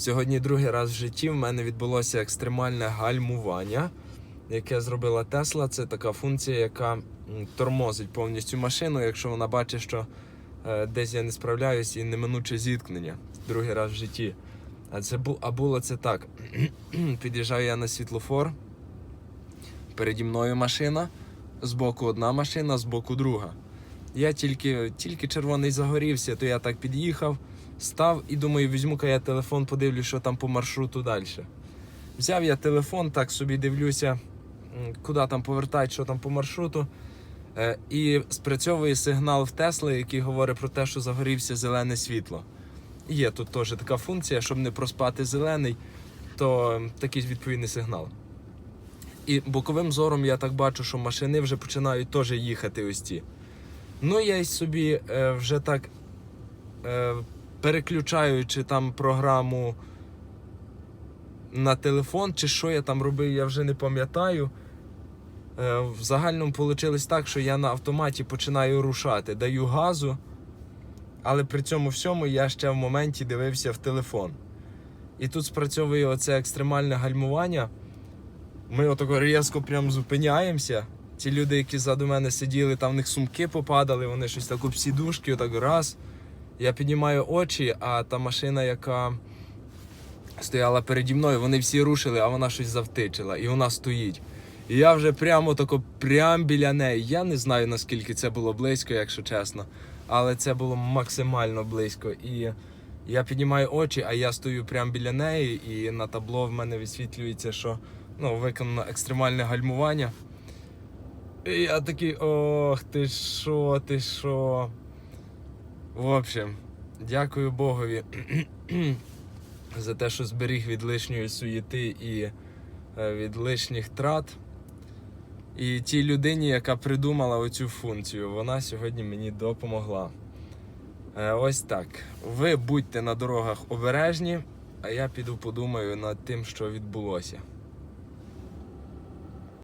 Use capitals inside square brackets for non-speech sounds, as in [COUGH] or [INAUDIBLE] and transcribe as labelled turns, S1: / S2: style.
S1: Сьогодні другий раз в житті в мене відбулося екстремальне гальмування, яке зробила Тесла. Це така функція, яка тормозить повністю машину, якщо вона бачить, що е, десь я не справляюсь і неминуче зіткнення. Другий раз в житті. А це а було це так. [CLEARS THROAT] Під'їжджаю я на світлофор. Переді мною машина, збоку одна машина, збоку друга. Я тільки, тільки червоний загорівся, то я так під'їхав, став і думаю, візьму-ка я телефон, подивлюсь, що там по маршруту далі. Взяв я телефон, так собі дивлюся, куди там повертають, що там по маршруту. Е, І спрацьовує сигнал в Тесли, який говорить про те, що загорівся зелене світло. Є тут теж така функція, щоб не проспати зелений, то такий відповідний сигнал. І боковим зором я так бачу, що машини вже починають теж їхати ось ці. Ну, я й собі е, вже так е, переключаючи там програму на телефон, чи що я там робив, я вже не пам'ятаю. Е, в загальному вийшло так, що я на автоматі починаю рушати, даю газу, але при цьому всьому я ще в моменті дивився в телефон. І тут спрацьовує оце екстремальне гальмування. Ми отако різко прям зупиняємося. Ті люди, які ззаду мене сиділи, там в них сумки попадали, вони щось так об сідушки, отак раз. Я піднімаю очі, а та машина, яка стояла переді мною, вони всі рушили, а вона щось завтичила, і вона стоїть. І я вже прямо тако, прямо біля неї. Я не знаю наскільки це було близько, якщо чесно. Але це було максимально близько. І я піднімаю очі, а я стою прямо біля неї, і на табло в мене висвітлюється, що ну, виконано екстремальне гальмування. І я такий, ох, ти що, ти що. В общем, дякую Богові [CLEARS THROAT] за те, що зберіг від лишньої суєти і е, від лишніх трат. І тій людині, яка придумала оцю функцію, вона сьогодні мені допомогла. Е, Ось так. Ви будьте на дорогах обережні, а я піду подумаю над тим, що відбулося.